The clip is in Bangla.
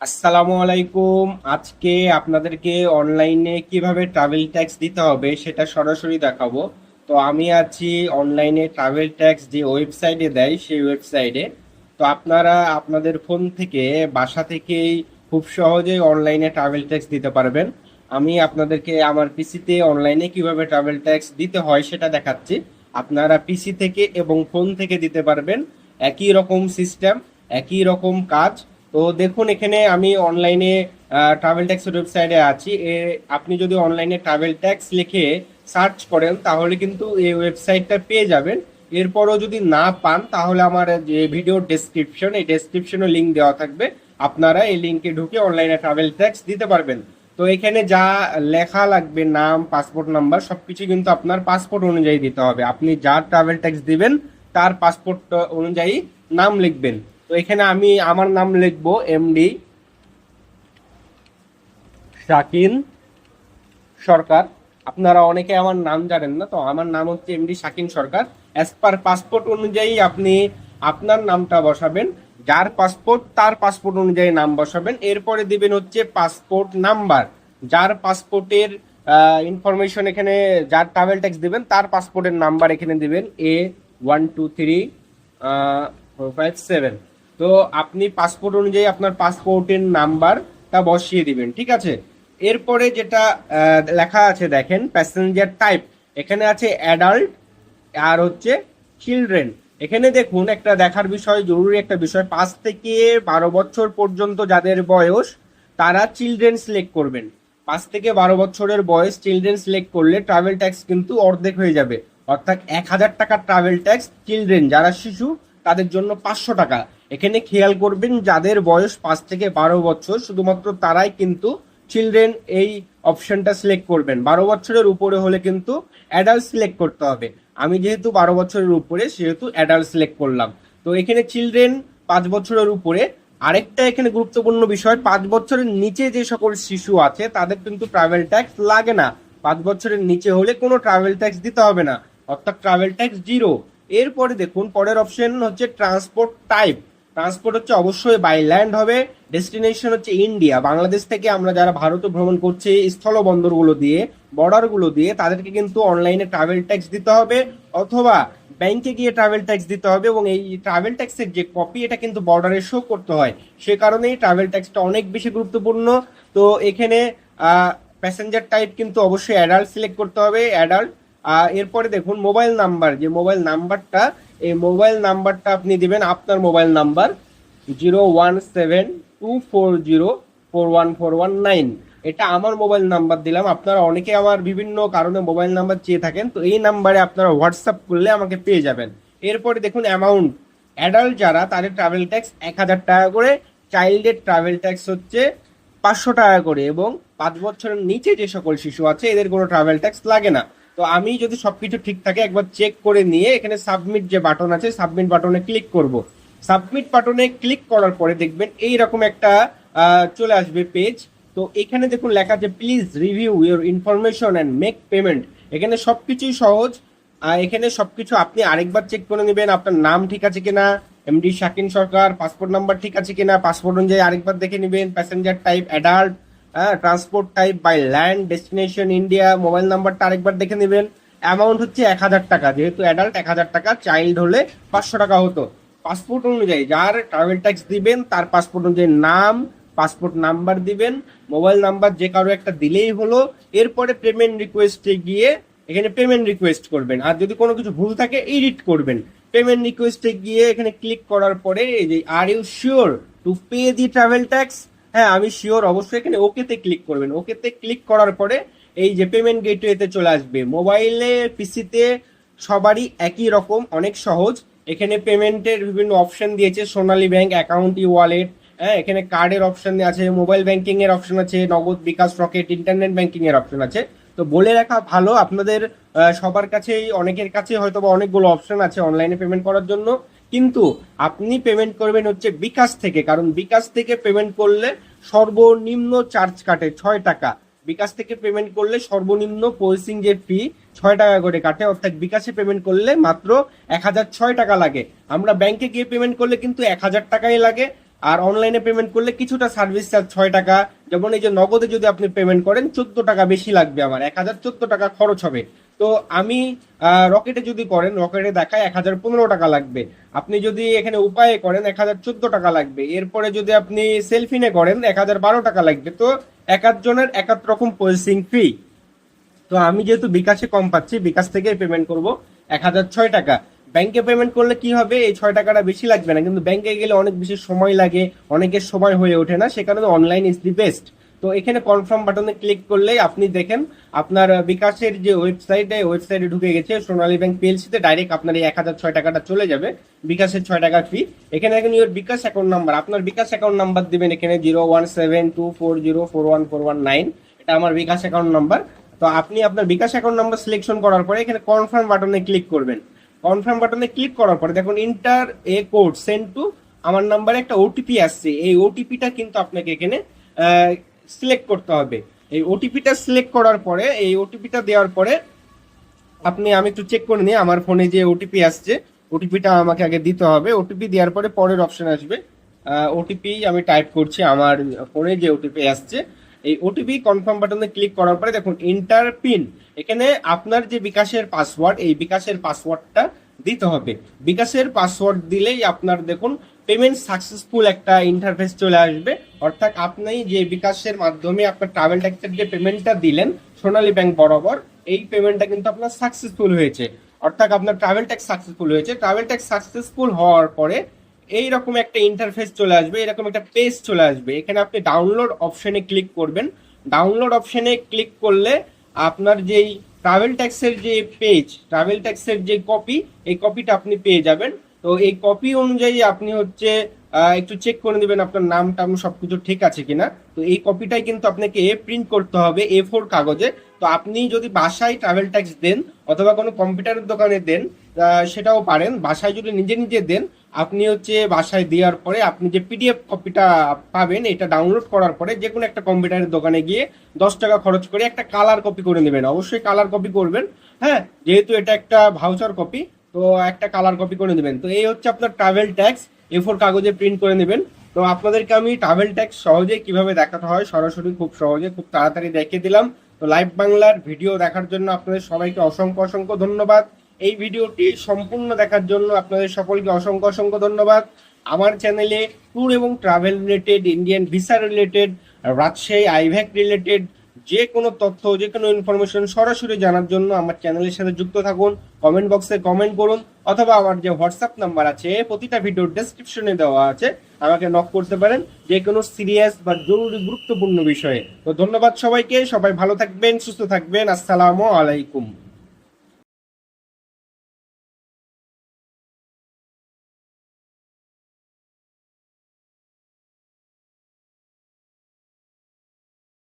আসসালামু আলাইকুম। আজকে আপনাদেরকে অনলাইনে কীভাবে ট্রাভেল ট্যাক্স দিতে হবে সেটা সরাসরি দেখাবো। তো আমি আছি অনলাইনে ট্রাভেল ট্যাক্স যে ওয়েবসাইটে দেয় সেই ওয়েবসাইটে তো আপনারা আপনাদের ফোন থেকে, বাসা থেকেই খুব সহজেই অনলাইনে ট্রাভেল ট্যাক্স দিতে পারবেন। আমি আপনাদেরকে আমার পিসিতে অনলাইনে কীভাবে ট্রাভেল ট্যাক্স দিতে হয় সেটা দেখাচ্ছি। আপনারা পিসি থেকে এবং ফোন থেকে দিতে পারবেন। একই রকম সিস্টেম একই রকম কাজ তো দেখুন, এখানে আমি অনলাইনে ট্রাভেল ট্যাক্সের ওয়েবসাইটে আছি। এ, আপনি যদি অনলাইনে ট্রাভেল ট্যাক্স লিখে সার্চ করেন, তাহলে কিন্তু এই ওয়েবসাইটটা পেয়ে যাবেন। এরপরও যদি না পান, তাহলে আমার যে ভিডিও ডেসক্রিপশন এই ডেসক্রিপশনে লিঙ্ক দেওয়া থাকবে। আপনারা এই লিঙ্কে ঢুকে অনলাইনে ট্রাভেল ট্যাক্স দিতে পারবেন। তো এখানে যা লেখা লাগবে, নাম পাসপোর্ট নাম্বার সবকিছু কিন্তু আপনার পাসপোর্ট অনুযায়ী দিতে হবে। আপনি যা ট্রাভেল ট্যাক্স দিবেন, তার পাসপোর্ট অনুযায়ী নাম লিখবেন। তো এখানে আমি আমার নাম লিখব এমডি শাকিন সরকার। আপনারা অনেকে আমার নাম জানেন না, তো আমার নাম হচ্ছে MD Shakin Sarkar. As per passport অনুযায়ী আপনি আপনার নামটা বসাবেন, যার পাসপোর্ট তার পাসপোর্ট অনুযায়ী নাম বসাবেন। এরপরে দিবেন হচ্ছে পাসপোর্ট নাম্বার যার পাসপোর্টের ইনফরমেশন এখানে, যার ট্রাভেল ট্যাক্স দিবেন, তার পাসপোর্টের নাম্বার এখানে দিবেন A one two three four five seven তো আপনি পাসপোর্ট অনুযায়ী আপনার পাসপোর্টের নাম্বারটা বসিয়ে দিবেন, ঠিক আছে? এরপরে যেটা লেখা আছে দেখেন প্যাসেঞ্জার টাইপ এখানে আছে অ্যাডাল্ট আর হচ্ছে চিলড্রেন এখানে দেখুন, একটা দেখার বিষয়, জরুরি একটা বিষয়, পাঁচ থেকে বারো বছর পর্যন্ত যাদের বয়স, তারা চিলড্রেন সিলেক্ট করবেন। পাঁচ থেকে বারো বছরের বয়স চিলড্রেন সিলেক্ট করলে ট্রাভেল ট্যাক্স কিন্তু অর্ধেক হয়ে যাবে। অর্থাৎ এক হাজার টাকার ট্রাভেল ট্যাক্স চিলড্রেন যারা শিশু, তাদের জন্য পাঁচশো টাকা। এখানে খেয়াল করবেন যাদের বয়স পাঁচ থেকে বারো বছর, শুধুমাত্র তারাই কিন্তু চিলড্রেন এই অপশনটা সিলেক্ট করবেন। বারো বছরের উপরে হলে কিন্তু অ্যাডাল্ট সিলেক্ট করতে হবে। আমি যেহেতু বারো বছরের উপরে, সেহেতু অ্যাডাল্ট সিলেক্ট করলাম। তো এখানে চিলড্রেন পাঁচ বছরের উপরে। আরেকটা এখানে গুরুত্বপূর্ণ বিষয়, পাঁচ বছরের নিচে যে সকল শিশু আছে, তাদের কিন্তু ট্রাভেল ট্যাক্স লাগে না। পাঁচ বছরের নিচে হলে কোনো ট্রাভেল ট্যাক্স দিতে হবে না। অর্থাৎ ট্রাভেল ট্যাক্স জিরো এরপরে দেখুন, পরের অপশন হচ্ছে ট্রান্সপোর্ট টাইপ ট্রান্সপোর্ট হচ্ছে অবশ্যই বাই ল্যান্ড হবে। ডেস্টিনেশন হচ্ছে ইন্ডিয়া বাংলাদেশ থেকে আমরা যারা ভারতে ভ্রমণ করছি, স্থলবন্দরগুলো দিয়ে বর্ডারগুলো দিয়ে, তাদেরকে কিন্তু অনলাইনে ট্রাভেল ট্যাক্স দিতে হবে অথবা ব্যাংকে গিয়ে ট্রাভেল ট্যাক্স দিতে হবে এবং এই ট্রাভেল ট্যাক্সের যে কপি এটা কিন্তু বর্ডারে শো করতে হয়। সে কারণেই ট্রাভেল ট্যাক্সটা অনেক বেশি গুরুত্বপূর্ণ। তো এখানে প্যাসেঞ্জার টাইপ কিন্তু অবশ্যই অ্যাডাল্ট সিলেক্ট করতে হবে। অ্যাডাল্ট এরপরে দেখুন মোবাইল নাম্বার যে মোবাইল নাম্বারটা এই মোবাইল নাম্বারটা আপনি দিবেন আপনার mobile number zero one seven two four zero four one four one nine এটা আমার মোবাইল নাম্বার দিলাম। আপনারা অনেকে আমার বিভিন্ন কারণে মোবাইল নাম্বার চেয়ে থাকেন, তো এই নাম্বারে আপনারা হোয়াটসঅ্যাপ করলে আমাকে পেয়ে যাবেন। এরপরে দেখুন অ্যামাউন্ট অ্যাডাল্ট যারা, তাদের ট্রাভেল ট্যাক্স এক হাজার টাকা করে চাইল্ডের ট্রাভেল ট্যাক্স হচ্ছে পাঁচশো টাকা করে এবং পাঁচ বছরের নিচে যে সকল শিশু আছে, এদের কোনো ট্রাভেল ট্যাক্স লাগে না। তো আমি যদি সবকিছু ঠিক থাকে, একবার চেক করে নিয়ে এখানে সাবমিট যে বাটন আছে সাবমিট বাটনে ক্লিক করব। সাবমিট বাটনে ক্লিক করার পরে দেখবেন এই রকম একটা চলে আসবে পেজ তো এখানে দেখুন লেখা আছে please review your information and make payment এখানে সবকিছুই সহজ। আর এখানে সবকিছু আপনি আরেকবার চেক করে নেবেন, আপনার নাম ঠিক আছে কিনা MD Shakin Sarkar passport number ঠিক আছে কিনা পাসপোর্ট অনুযায়ী আরেকবার দেখে নেবেন প্যাসেঞ্জার টাইপ অ্যাডাল্ট হ্যাঁ transport type by land destination India mobile নাম্বারটা আরেকবার দেখে নেবেন। অ্যামাউন্ট হচ্ছে এক হাজার টাকা, যেহেতু অ্যাডাল্ট এক হাজার টাকা চাইল্ড হলে পাঁচশো টাকা হতো। পাসপোর্ট অনুযায়ী যার ট্রাভেল ট্যাক্স দিবেন, তার পাসপোর্ট অনুযায়ী নাম পাসপোর্ট নাম্বার দিবেন মোবাইল নাম্বার যে কারও একটা দিলেই হলো, এরপরে পেমেন্ট রিকোয়েস্টে গিয়ে এখানে পেমেন্ট রিকোয়েস্ট করবেন। আর যদি কোনো কিছু ভুল থাকে এডিট করবেন। পেমেন্ট রিকোয়েস্টে গিয়ে এখানে ক্লিক করার পরে এই যে are you sure to pay the travel tax হ্যাঁ আমি শিওর অবশ্যই এখানে ওকেতে ক্লিক করবেন। ওকেতে ক্লিক করার পরে এই যে পেমেন্ট গেটওয়েতে চলে আসবে। মোবাইলে পিসিতে সবারই একই রকম, অনেক সহজ। এখানে পেমেন্টের বিভিন্ন অপশন দিয়েছে, Sonali bank account e wallet হ্যাঁ এখানে কার্ডের অপশন আছে মোবাইল ব্যাংকিং এর অপশন আছে, Nagad bKash Rocket internet banking এর অপশন আছে। তো বলে রাখা ভালো, আপনাদের সবার কাছেই, অনেকের কাছে হয়তো বা অনেকগুলো অপশন আছে অনলাইনে পেমেন্ট করার জন্য। কিন্তু আপনি পেমেন্ট করবেন হচ্ছে বিকাশ থেকে, কারণ বিকাশ থেকে পেমেন্ট করলে সর্বনিম্ন চার্জ কাটে ছয় টাকা। বিকাশ থেকে পেমেন্ট করলে সর্বনিম্ন প্রসেসিং যে ফি ছয় টাকা করে কাটে, অর্থাৎ বিকাশে পেমেন্ট করলে মাত্র এক হাজার ছয় টাকা লাগে। আমরা ব্যাংকে গিয়ে পেমেন্ট করলে কিন্তু এক হাজার টাকাই লাগে, আর অনলাইনে পেমেন্ট করলে কিছুটা সার্ভিস চার্জ ছয় টাকা। যেমন এই যে নগদে যদি আপনি পেমেন্ট করেন, চোদ্দ টাকা বেশি লাগবে আমার, এক হাজার চোদ্দ টাকা খরচ হবে। তো আমি রকেটে যদি করেন, রকেটে দেখায় এক হাজার পনেরো টাকা লাগবে। আপনি যদি এখানে উপায়ে করেন, এক হাজার চোদ্দ টাকা লাগবে। এরপরে যদি আপনি সেলফিনে করেন, এক হাজার বারো টাকা লাগবে। তো এক জনের এক এক রকম প্রসেসিং ফি তো আমি যেহেতু বিকাশে কম পাচ্ছি, বিকাশ থেকে পেমেন্ট করব এক হাজার ছয় টাকা। ব্যাংকে পেমেন্ট করলে কি হবে? এই ছয় টাকাটা বেশি লাগবে না। কিন্তু ব্যাংকে গেলে অনেক বেশি সময় লাগে, অনেকের সময় হয়ে ওঠে না। সে কারণে অনলাইন ইজ দি বেস্ট তো এখানে কনফার্ম বাটনে ক্লিক করলেই আপনি দেখেন, আপনার বিকাশের যে ওয়েবসাইটে ওয়েবসাইটে ঢুকে গেছে সোনালী ব্যাংক পিএলসিতে ডাইরেক্ট আপনার এই এক হাজার ছয় টাকাটা চলে যাবে, বিকাশের ছয় টাকা ফি এখানে দেখেন ইউর বিকাশ অ্যাকাউন্ট নাম্বার আপনার বিকাশ অ্যাকাউন্ট নাম্বার দিবেন এখানে zero one seven two four zero four one four one nine এটা আমার বিকাশ অ্যাকাউন্ট নাম্বার তো আপনি আপনার বিকাশ অ্যাকাউন্ট নাম্বার সিলেকশন করার পরে এখানে কনফার্ম বাটনে ক্লিক করবেন। কনফার্ম বাটনে ক্লিক করার পরে দেখুন enter a code send to আমার নাম্বারে একটা ওটিপি আসছে। এই ওটিপিটা কিন্তু আপনাকে এখানে সিলেক্ট করতে হবে। এই ওটিপিটা সিলেক্ট করার পরে, এই ওটিপিটা দেওয়ার পরে আপনি, আমি একটু চেক করে নিই, আমার ফোনে যে ওটিপি আসছে ওটিপিটা আমাকে আগে দিতে হবে। ওটিপি দেওয়ার পরে পরের অপশন আসবে। ওটিপি আমি টাইপ করছি, আমার ফোনে যে ওটিপি আসছে। এই ওটিপি কনফার্ম বাটনে ক্লিক করার পরে দেখুন ইন্টার পিন এখানে আপনার যে বিকাশের পাসওয়ার্ড এই বিকাশের পাসওয়ার্ডটা দিতে হবে। বিকাশের পাসওয়ার্ড দিলেই আপনার দেখুন পেমেন্ট সাকসেসফুল একটা ইন্টারফেস চলে আসবে। অর্থাৎ আপনি যে বিকাশের মাধ্যমে আপনার ট্রাভেল ট্যাক্সের যে পেমেন্টটা দিলেন, সোনালী ব্যাংক বরাবর, এই পেমেন্টটা কিন্তু আপনার সাকসেসফুল হয়েছে। অর্থাৎ আপনার ট্রাভেল ট্যাক্স সাকসেসফুল হয়েছে। ট্রাভেল ট্যাক্স সাকসেসফুল হওয়ার পরে এইরকম একটা ইন্টারফেস চলে আসবে, এরকম একটা পেজ চলে আসবে। এখানে আপনি ডাউনলোড অপশনে ক্লিক করবেন। ডাউনলোড অপশনে ক্লিক করলে আপনার যেই ট্রাভেল ট্যাক্সের যে পেজ ট্রাভেল ট্যাক্সের যে কপি এই কপিটা আপনি পেয়ে যাবেন। তো এই কপি অনুযায়ী আপনি হচ্ছে একটু চেক করে নেবেন আপনার নাম টাম সবকিছু ঠিক আছে কিনা। তো এই কপিটাই কিন্তু আপনাকে এ প্রিন্ট করতে হবে এ ফোর কাগজে। তো আপনি যদি বাসায় ট্রাভেল ট্যাক্স দেন অথবা কোনো কম্পিউটারের দোকানে দেন সেটাও পারেন। বাসায় যদি নিজে নিজে দেন, আপনি হচ্ছে বাসায় দেওয়ার পরে আপনি যে পিডিএফ কপিটা পাবেন, এটা ডাউনলোড করার পরে যে কোনো একটা কম্পিউটারের দোকানে গিয়ে দশ টাকা খরচ করে একটা কালার কপি করে নেবেন। অবশ্যই কালার কপি করবেন। হ্যাঁ যেহেতু এটা একটা ভাউচার কপি তো একটা কালার কপি করে নেবেন। তো এই হচ্ছে আপনার ট্রাভেল ট্যাক্স এ ফোর কাগজে প্রিন্ট করে নেবেন। তো আপনাদেরকে আমি ট্রাভেল ট্যাক্স সহজে কীভাবে দেখাতে হয় সরাসরি খুব সহজে, খুব তাড়াতাড়ি দেখিয়ে দিলাম। তো লাইভ বাংলার ভিডিও দেখার জন্য আপনাদের সবাইকে অসংখ্য অসংখ্য ধন্যবাদ। এই ভিডিওটি সম্পূর্ণ দেখার জন্য আপনাদের সকলকে অসংখ্য অসংখ্য ধন্যবাদ। আমার চ্যানেলে ট্যুর এবং travel related Indian visa related Rajshahi, IVAC related যে কোনো তথ্য যে কোনো ইনফরমেশন সরাসরি জানার জন্য আমার চ্যানেলের সাথে যুক্ত থাকুন। কমেন্ট বক্সে কমেন্ট করুন, অথবা আমার যে হোয়াটসঅ্যাপ নাম্বার আছে, প্রতিটা ভিডিওর ডেসক্রিপশনে দেওয়া আছে। আমাকে নক করতে পারেন যে কোনো সিরিয়াস বা জরুরি গুরুত্বপূর্ণ বিষয়ে। তো ধন্যবাদ সবাইকে, সবাই ভালো থাকবেন, সুস্থ থাকবেন, আসসালামু আলাইকুম।